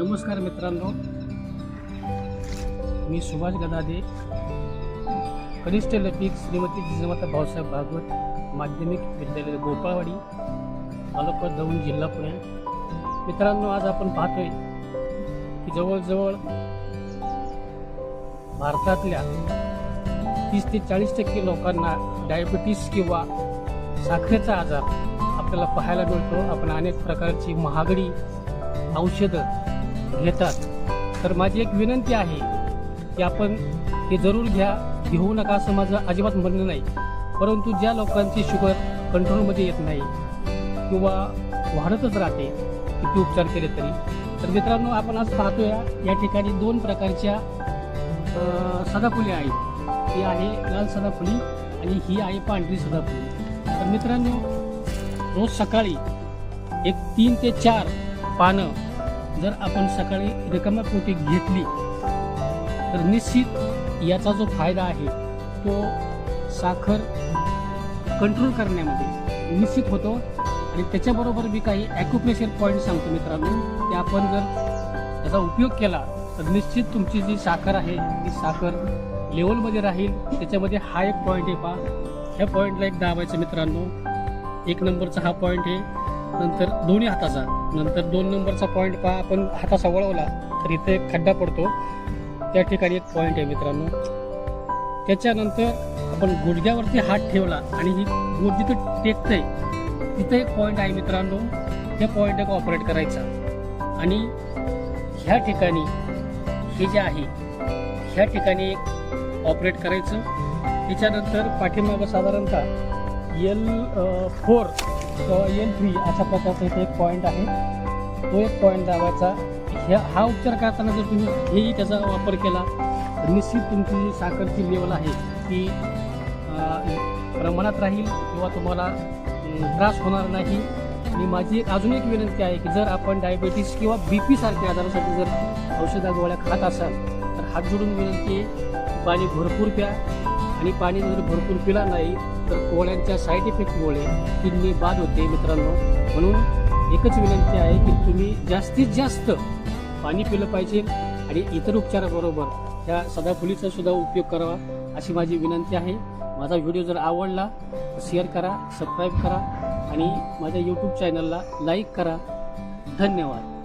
नमस्कार मित्रांनो. मी सुभाष गदादे कनिष्ठ लिपिक श्रीमती जिजामाता भाऊसाहेब भागवत माध्यमिक विद्यालय गोपाळवाडी तालुका दौंड जिल्हा पुणे. मित्रांनो आज आपण पाहतोय की जवळजवळ भारतातल्या तीस ते चाळीस टक्के लोकांना डायबिटीस किंवा साखरेचा आजार आपल्याला पाहायला मिळतो. आपण अनेक प्रकारची महागडी औषधं घेतात. तर माझी एक विनंती आहे की आपण ते जरूर घ्या घेऊ नका असं माझं अजिबात म्हणणं नाही. परंतु ज्या लोकांची शुगर कंट्रोलमध्ये येत नाही किंवा वाढतच राहते किती उपचार केले तरी. तर मित्रांनो आपण आज पाहतोया या ठिकाणी दोन प्रकारच्या सदाफुले सदाफुली आहेत. ही आहे लाल सदाफुली आणि ही आहे पांढरी सदाफुली. तर मित्रांनो रोज सकाळी एक तीन ते चार पानं जर आपण सकाळी रिकामा पोटी घेतली तर निश्चित याचा जो फायदा आहे तो साखर कंट्रोल करण्यामध्ये निश्चित होतो. आणि त्याच्याबरोबर मी काही ॲक्युप्रेशर पॉईंट सांगतो मित्रांनो ते आपण जर त्याचा उपयोग केला तर निश्चित तुमची जी साखर आहे ती साखर लेवलमध्ये राहील. त्याच्यामध्ये हा एक पॉईंट आहे पहा. ह्या पॉईंटला एक दाबायचं मित्रांनो. एक नंबरचा हा पॉईंट आहे. नंतर दोन्ही हाताचा. नंतर दोन नंबरचा पॉईंट पहा आपण हाताचा वळवला तर इथे एक खड्डा पडतो. त्या ठिकाणी एक पॉईंट आहे मित्रांनो. त्याच्यानंतर आपण गुडघ्यावरती हात ठेवला आणि ही गोड जिथं टेकतंय तिथं एक पॉईंट आहे मित्रांनो. त्या पॉईंट एक ऑपरेट करायचा. आणि ह्या ठिकाणी हे जे आहे ह्या ठिकाणी एक ऑपरेट करायचं. त्याच्यानंतर पाठीमागं साधारणतः एल फोर एल थ्री अशा प्रकारचा इथे एक पॉईंट आहे. तो एक पॉईंट दाबायचा. ह्या हा उपचार करताना जर तुम्ही हेही त्याचा वापर केला तर निश्चित तुमची जी साखरची लेवल आहे ती प्रमाणात राहील किंवा तुम्हाला त्रास होणार नाही. आणि माझी एक अजून एक विनंती आहे की जर आपण डायबेटीस किंवा बी पी सारख्या आजारासाठी जर औषधा गोळ्या खात असाल तर हात जोडून विनंती आहे पाणी भरपूर प्या. आणि पाणी जर भरपूर पिला नाही तर कोळ्यांच्या साईड इफेक्टमुळे किडनी बाद होते मित्रांनो. म्हणून एकच विनंती आहे की तुम्ही जास्तीत जास्त पाणी पिलं पाहिजे आणि इतर उपचाराबरोबर ह्या सदाफुलीचा सुद्धा उपयोग करावा अशी माझी विनंती आहे. माझा व्हिडिओ जर आवडला तर शेअर करा सबस्क्राईब करा आणि माझ्या यूट्यूब चॅनलला लाईक करा. धन्यवाद.